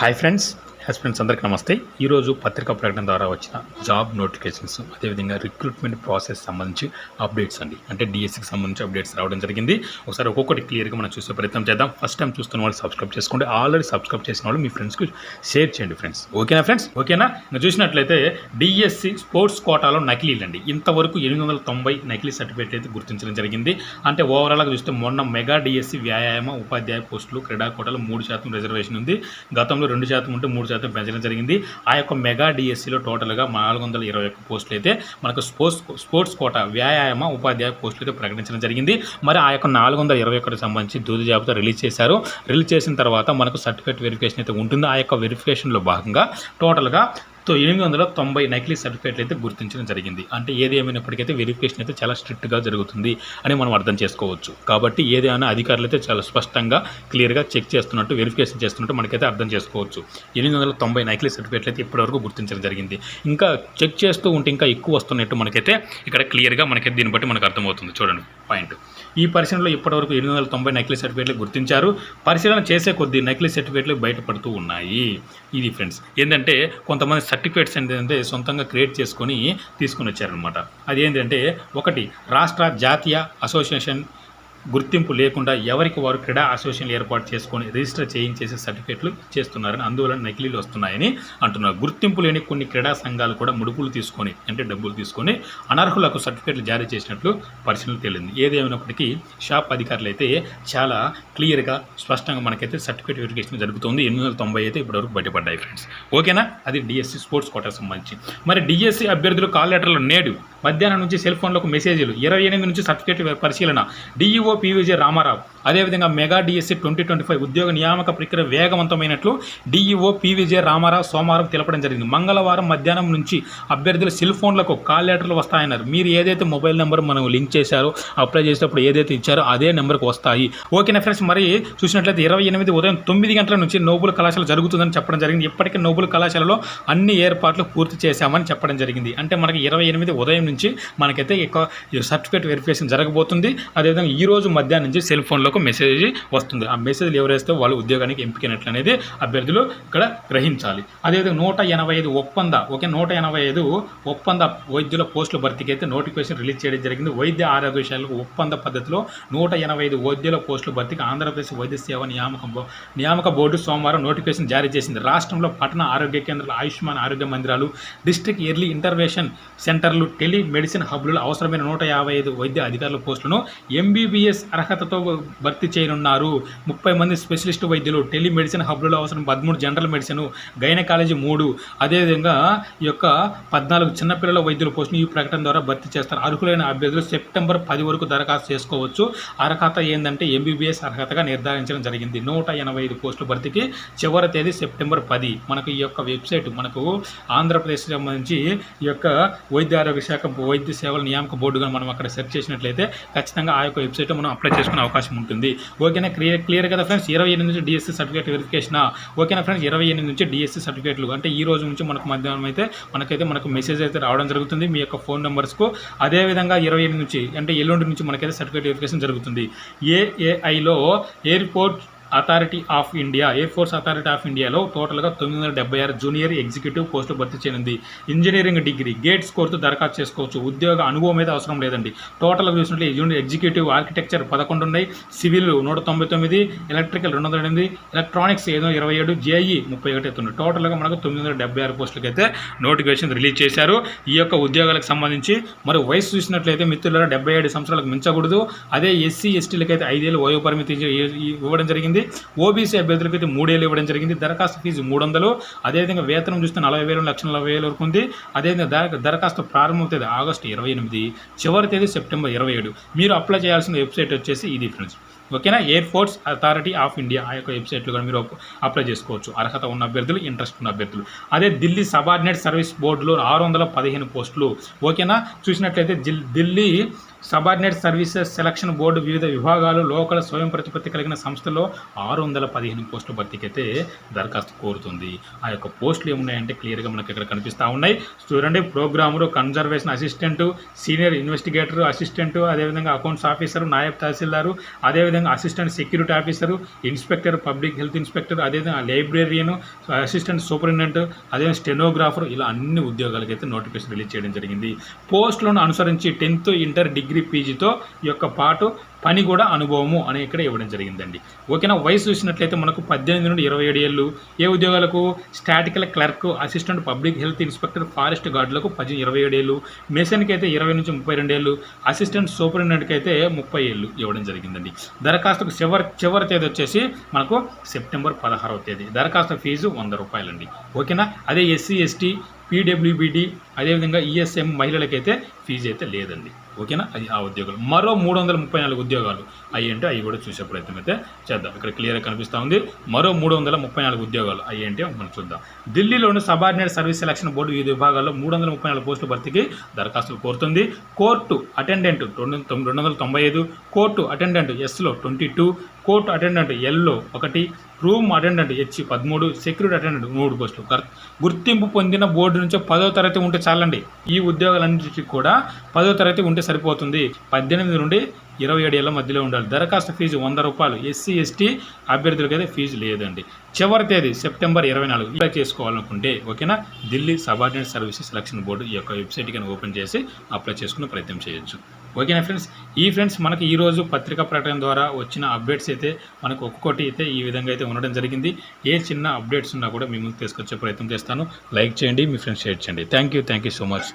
Hi friends has friends అందరికీ నమస్తే. ఈరోజు పత్రికా ప్రకటన ద్వారా వచ్చిన జాబ్ నోటిఫికేషన్స్ అదేవిధంగా రిక్రూట్మెంట్ ప్రాసెస్ సంబంధించి అప్డేట్స్ అండి. అంటే డిఎస్సికి సంబంధించి అప్డేట్స్ రావడం జరిగింది. ఒకసారి ఒక్కొక్కటి క్లియర్గా మనం చూసే ప్రయత్నం చేద్దాం. ఫస్ట్ టైం చూస్తున్న వాళ్ళు సబ్స్క్రైబ్ చేసుకోండి. ఆల్రెడీ సబ్స్క్రైబ్ చేసిన వాళ్ళు మీ ఫ్రెండ్స్కి షేర్ చేయండి ఫ్రెండ్స్ ఓకేనా ఫ్రెండ్స్ ఓకేనా ఇంకా చూసినట్లయితే డిఎస్సి స్పోర్ట్స్ కోటాలో నకిలీలు అండి. ఇంతవరకు ఎనిమిది వందల తొంభై నకిలీ సర్టిఫికేట్ అయితే గుర్తించడం జరిగింది. అంటే ఓవరాల్గా చూస్తే మొన్న మెగా డిఎస్సి వ్యాయామ ఉపాధ్యాయ పోస్టులు క్రీడా కోటాలో మూడు శాతం రిజర్వేషన్ ఉంది. గతంలో రెండు శాతం ఉంటే మూడు శాతం పెంచడం జరిగింది. ఆ యొక్క మెగా డిఎస్సిలో టోటల్గా నాలుగు వందల ఇరవై ఒక్క పోస్టులు అయితే మనకు స్పోర్ట్స్ స్పోర్ట్స్ కోట వ్యాయామ ఉపాధ్యాయ పోస్టులు అయితే ప్రకటించడం జరిగింది. మరి ఆ యొక్క నాలుగు వందల ఇరవై ఒకటికి సంబంధించి దూది జాబితా రిలీజ్ చేశారు. రిలీజ్ చేసిన తర్వాత మనకు సర్టిఫికేట్ వెరిఫికేషన్ అయితే ఉంటుంది. ఆ యొక్క వెరిఫికేషన్లో భాగంగా టోటల్గా సో ఎనిమిది వందల తొంభై నకిలీ సర్టిఫికేట్లు అయితే గుర్తించడం జరిగింది. అంటే ఏది ఏమైనప్పటికైతే వెరిఫికేషన్ అయితే చాలా స్ట్రిక్ట్గా జరుగుతుంది అని మనం అర్థం చేసుకోవచ్చు. కాబట్టి ఏదైనా అధికారులు అయితే చాలా స్పష్టంగా క్లియర్గా చెక్ చేస్తున్నట్టు వెరిఫికేషన్ చేస్తున్నట్టు మనకైతే అర్థం చేసుకోవచ్చు. ఎనిమిది వందల తొంభై నకిలీ సర్టిఫికేట్లు అయితే ఇప్పటివరకు గుర్తించడం జరిగింది. ఇంకా చెక్ చేస్తూ ఉంటే ఇంకా ఎక్కువ వస్తున్నట్టు మనకైతే ఇక్కడ క్లియర్గా మనకి దీన్ని బట్టి మనకు అర్థమవుతుంది. చూడండి పాయింట్. ఈ పరిశీలనలో ఇప్పటివరకు ఎనిమిది వందల తొంభై నకిలీ సర్టిఫికేట్లు గుర్తించారు. పరిశీలన చేసే కొద్దీ నకిలీ సర్టిఫికేట్లు బయటపడుతూ ఉన్నాయి. ఇది ఫ్రెండ్స్ ఏంటంటే కొంతమంది సర్టిఫికేట్స్ ఏంటంటే సొంతంగా క్రియేట్ చేసుకొని తీసుకొని వచ్చారనమాట అది ఏంటంటే ఒకటి రాష్ట్ర జాతీయ అసోసియేషన్ గుర్తింపు లేకుండా ఎవరికి వారు క్రీడా అసోసియేషన్లు ఏర్పాటు చేసుకొని రిజిస్టర్ చేయించేసే సర్టిఫికెట్లు చేస్తున్నారని అందువల్ల నకిలీలు వస్తున్నాయని అంటున్నారు. గుర్తింపు లేని కొన్ని క్రీడా సంఘాలు కూడా ముడుపులు తీసుకొని అంటే డబ్బులు తీసుకొని అనర్హులకు సర్టిఫికెట్లు జారీ చేసినట్లు పరిశీలన తేలింది. ఏదేమైనప్పటికీ షాప్ అధికారులు అయితే చాలా క్లియర్గా స్పష్టంగా మనకైతే సర్టిఫికేట్ వెరిఫికేషన్ జరుగుతుంది. ఎనిమిది వందల తొంభై అయితే ఇప్పటివరకు బయటపడ్డాయి ఫ్రెండ్స్. ఓకేనా? అది డిఎస్సి స్పోర్ట్స్ కోటాకు సంబంధించి. మరి డిఎస్సి అభ్యర్థులు కాల్ లెటర్లు నేడు మధ్యాహ్నం నుంచి సెల్ ఫోన్లకు మెసేజ్లు. ఇరవై ఎనిమిది నుంచి సర్టిఫికేట్ పరిశీలన. DEO PVJ Ramarao. అదేవిధంగా mega DSC twenty twenty five ఉద్యోగ నియామక ప్రక్రియ వేగవంతమైనట్లు డిఈఓ పీవీజే రామారావు సోమవారం తెలపడం జరిగింది. మంగళవారం మధ్యాహ్నం నుంచి అభ్యర్థులు సెల్ ఫోన్లకు కాల్ లెటర్లు వస్తాయన్నారు. మీరు ఏదైతే మొబైల్ నెంబర్ మనం లింక్ చేశారో అప్లై చేసేటప్పుడు ఏదైతే ఇచ్చారో అదే నెంబర్కి వస్తాయి. ఓకేనా ఫ్రెండ్స్? మరి చూసినట్లయితే ఇరవై ఎనిమిది ఉదయం తొమ్మిది గంటల నుంచి నోబుల్ కళాశాల జరుగుతుందని చెప్పడం జరిగింది. ఇప్పటికే నోబుల్ కళాశాలలో అన్ని ఏర్పాట్లు పూర్తి చేశామని చెప్పడం జరిగింది. అంటే మనకి ఇరవై ఎనిమిది ఉదయం నుంచి మనకైతే ఎక్కువ సర్టిఫికేట్ వెరిఫికేషన్ జరగబోతుంది. అదేవిధంగా ఈ రోజు మధ్యాహ్నం నుంచి సెల్ ఫోన్లకు మెసేజ్ వస్తుంది. ఆ మెసేజ్లు ఎవరైతే వాళ్ళు ఉద్యోగానికి ఎంపికైనట్లు అనేది అభ్యర్థులు ఇక్కడ గ్రహించాలి. అదేవిధంగా నూట ఎనభై ఐదు ఒప్పంద ఓకే నూట ఎనభై ఐదు ఒప్పంద వైద్యుల పోస్టుల భర్తీకి అయితే నోటిఫికేషన్ రిలీజ్ చేయడం జరిగింది. వైద్య ఆరోగ్య శాఖలకు ఒప్పంద పద్ధతిలో నూట ఎనభై ఐదు వైద్యుల పోస్టుల భర్తీకి ఆంధ్రప్రదేశ్ వైద్య సేవ నియామక నియామక బోర్డు సోమవారం నోటిఫికేషన్ జారీ చేసింది. రాష్ట్రంలో పట్టణ ఆరోగ్య కేంద్రాలు ఆయుష్మాన్ ఆరోగ్య మందిరాలు డిస్ట్రిక్ట్ ఎర్లీ ఇంటర్వెన్షన్ సెంటర్లు టెలి మెడిసిన్ హబ్లలో అవసరమైన నూట యాభై ఐదు వైద్య అధికారుల పోస్టులను ఎంబీబీఎస్ అర్హతతో భర్తీ చేయనున్నారు. ముప్పై మంది స్పెషలిస్ట్ వైద్యులు టెలి మెడిసిన్ హబ్లలో అవసరం పదమూడు జనరల్ మెడిసిన్ గైనకాలజీ మూడు. అదేవిధంగా ఈ యొక్క పద్నాలుగు చిన్నపిల్లల వైద్యుల పోస్టును ఈ ప్రకటన ద్వారా భర్తీ చేస్తారు. అర్హులైన అభ్యర్థులు సెప్టెంబర్ పది వరకు దరఖాస్తు చేసుకోవచ్చు. అర్హత ఏంటంటే ఎంబీబీఎస్ అర్హతగా నిర్ధారించడం జరిగింది. నూట ఎనభై ఐదు పోస్టుల భర్తీకి చివరి తేదీ సెప్టెంబర్ పది. మనకు ఈ యొక్క వెబ్సైట్ మనకు ఆంధ్రప్రదేశ్ సంబంధించి ఈ యొక్క వైద్య ఆరోగ్య శాఖ వైద్య సేవల నియామక బోర్డుగా మనం అక్కడ సెర్చ్ చేసినట్లయితే ఖచ్చితంగా ఆ యొక్క వెబ్సైట్లో మనం అప్లై చేసుకునే అవకాశం ఉంటుంది. ఓకేనా? క్లియర్ క్లియర్ కదా ఫ్రెండ్స్? ఇరవై ఎనిమిది నుంచి డిఎస్సీ సర్టిఫికేట్ వెరిఫికేషన్? ఓకేనా ఫ్రెండ్స్? ఇరవై ఎనిమిది నుంచి డిఎస్సీ సర్టిఫికేట్లు. అంటే ఈ రోజు నుంచి మనకు మధ్యాహ్నం అయితే మనకైతే మనకు మెసేజ్ అయితే రావడం జరుగుతుంది. మీ యొక్క ఫోన్ నెంబర్స్కు. అదేవిధంగా ఇరవై ఎనిమిది నుంచి అంటే ఎల్లుండి నుంచి మనకైతే సర్టిఫికేట్ వెరిఫికేషన్ జరుగుతుంది. ఏఏఐలో airport authority of India air force authority of ఇండియాలో టోటల్గా తొమ్మిది వందల డెబ్బై ఆరు జూనియర్ ఎగ్జిక్యూటివ్ పోస్టు భర్తీ చేయనుంది. ఇంజనీరింగ్ డిగ్రీ గేట్ స్కోర్తో దరఖాస్తు చేసుకోవచ్చు. ఉద్యోగ అనుభవం అయితే అవసరం లేదండి. టోటల్గా చూసినట్లయితే జూనియర్ ఎగ్జిక్యూటివ్ ఆర్కిటెక్చర్ పదకొండు ఉన్నాయి. సివిల్ నూట తొంభై తొమ్మిది ఎలక్ట్రికల్ రెండు వందల ఎనిమిది ఎలక్ట్రానిక్స్ ఏదో ఇరవై ఏడు జేఈ ముప్పై ఒకటి అవుతుంది టోటల్గా మనకు తొమ్మిది వందల డెబ్బై ఆరు పోస్టులకి అయితే నోటిఫికేషన్ రిలీజ్ చేశారు. ఈ యొక్క ఉద్యోగాలకు సంబంధించి మరి వయసు చూసినట్లయితే మిత్రుల డెబ్బై ఏడు సంవత్సరాలకు మించకూడదు. అదే ఎస్సీ ఎస్టీలకైతే ఐదేళ్ళు వయో పరిమితి ఇవ్వడం జరిగింది. ఓబీసీ అభ్యర్థులకు అయితే మూడేళ్ళు ఇవ్వడం జరిగింది. దరఖాస్తు ఫీజు మూడు వందలు అదేవిధంగా వేతనం చూస్తే నలభై వేల లక్షల నలభై వేల వరకు ఉంది. అదేవిధంగా దరఖాస్తు ప్రారంభం తేదీ ఆగస్టు ఇరవై ఎనిమిది. చివరి తేదీ సెప్టెంబర్ ఇరవై ఏడు. మీరు అప్లై చేయాల్సిన వెబ్సైట్ వచ్చేసి ఇది ఫ్రెండ్స్. ఓకేనా? Air force authority of India ఆ యొక్క వెబ్సైట్లో కూడా మీరు అప్లై చేసుకోవచ్చు. అర్హత ఉన్న అభ్యర్థులు ఇంట్రెస్ట్ ఉన్న అభ్యర్థులు. అదే ఢిల్లీ సబార్డినేట్ సర్వీస్ బోర్డులో ఆరు వందల పదిహేను పోస్టులు. ఓకేనా? చూసినట్లయితే Delhi subordinate services selection board వివిధ విభాగాలు లోకల్ స్వయం ప్రతిపత్తి కలిగిన సంస్థలో ఆరు వందల పదిహేను పోస్టుల భర్తీకైతే దరఖాస్తు కోరుతుంది. ఆ యొక్క పోస్టులు ఏమున్నాయంటే క్లియర్గా మనకి ఇక్కడ కనిపిస్తూ ఉన్నాయి. చూడండి programmer conservation assistant senior investigator assistant అదేవిధంగా అకౌంట్స్ ఆఫీసర్ నాయబ్ తహసీల్దారు అదేవిధంగా అదేవిధంగా assistant security officer inspector public health inspector అదేవిధంగా లైబ్రరీను అసిస్టెంట్ సూపరింటెండెంట్ అదేవిధంగా స్టెనోగ్రాఫర్ ఇలా అన్ని ఉద్యోగాలకైతే నోటిఫికేషన్ రిలీజ్ చేయడం జరిగింది. పోస్టులను అనుసరించి టెన్త్ ఇంటర్ డిగ్రీ పీజీతో ఈ యొక్క పాటు పని కూడా అనుభవము అని ఇక్కడ ఇవ్వడం జరిగిందండి. ఓకేనా? వయసు చూసినట్లయితే మనకు పద్దెనిమిది నుండి ఇరవై ఏడు ఏళ్ళు. ఏ ఉద్యోగాలకు? Statistical clerk assistant public health inspector forest గార్డులకు పది ఇరవై ఏడు ఏళ్ళు. మెషన్కి అయితే ఇరవై నుంచి ముప్పై రెండు ఏళ్ళు. అసిస్టెంట్ సూపరింటెండెంట్కి అయితే ముప్పై ఏళ్ళు ఇవ్వడం జరిగిందండి. దరఖాస్తుకు చివరి చివరి తేదీ వచ్చేసి మనకు సెప్టెంబర్ పదహారవ తేదీ. దరఖాస్తు ఫీజు వంద రూపాయలండి. ఓకేనా? అదే ఎస్సీ ఎస్టీ పీడబ్ల్యూబీడి అదేవిధంగా ఈఎస్ఎం మహిళలకైతే ఫీజు అయితే లేదండి. ఓకేనా? అది ఆ ఉద్యోగాలు. మరో మూడు వందల ముప్పై నాలుగు ఉద్యోగాలు అవి ఏంటో అవి కూడా చూసే ప్రయత్నం అయితే చేద్దాం. ఇక్కడ క్లియర్గా కనిపిస్తూ ఉంది. మరో మూడు వందల ముప్పై నాలుగు ఉద్యోగాలు అవి ఏంటో మనం చూద్దాం. ఢిల్లీలోని సబార్డినేట్ సర్వీస్ సెలక్షన్ బోర్డు వివిధ విభాగాల్లో మూడు వందల ముప్పై నాలుగు పోస్టుల భర్తీకి దరఖాస్తులు కోరుతుంది. కోర్టు అటెండెంట్ రెండు రెండు వందల తొంభై ఐదు కోర్టు అటెండెంట్ ఎస్లో ట్వంటీ టూ కోర్ట్ అటెండెంట్ ఎల్లో ఒకటి రూమ్ అటెండెంట్ హెచ్ పదమూడు సెక్యూరిటీ అటెండెంట్ మూడు పోస్టులు. గుర్తింపు పొందిన బోర్డు నుంచి పదో తరగతి ఉంటే చాలండి. ఈ ఉద్యోగాలన్నింటికి కూడా పదో తరగతి ఉంటే సరిపోతుంది. పద్దెనిమిది నుండి ఇరవై ఏడు ఏళ్ళ మధ్యలో ఉండాలి. దరఖాస్తు ఫీజు వంద రూపాయలు. ఎస్సీ ఎస్టీ అభ్యర్థులకి అయితే ఫీజు లేదండి. చివరి తేదీ సెప్టెంబర్ ఇరవై నాలుగు. అప్లై చేసుకోవాలనుకుంటే ఓకేనా? Delhi subordinate services selection board ఈ యొక్క వెబ్సైట్ కనుక ఓపెన్ చేసి అప్లై చేసుకునే ప్రయత్నం చేయొచ్చు. ఓకేనా ఫ్రెండ్స్? ఈ ఫ్రెండ్స్ మనకి ఈరోజు పత్రికా ప్రకటన ద్వారా వచ్చిన అప్డేట్స్ అయితే మనకు ఒక్కొక్కటి అయితే ఈ విధంగా అయితే ఉండడం జరిగింది. ఏ చిన్న అప్డేట్స్ ఉన్నా కూడా మీ ముందుకు తీసుకొచ్చే ప్రయత్నం చేస్తాను. లైక్ చేయండి మీ ఫ్రెండ్స్ షేర్ చేయండి. Thank you thank you so much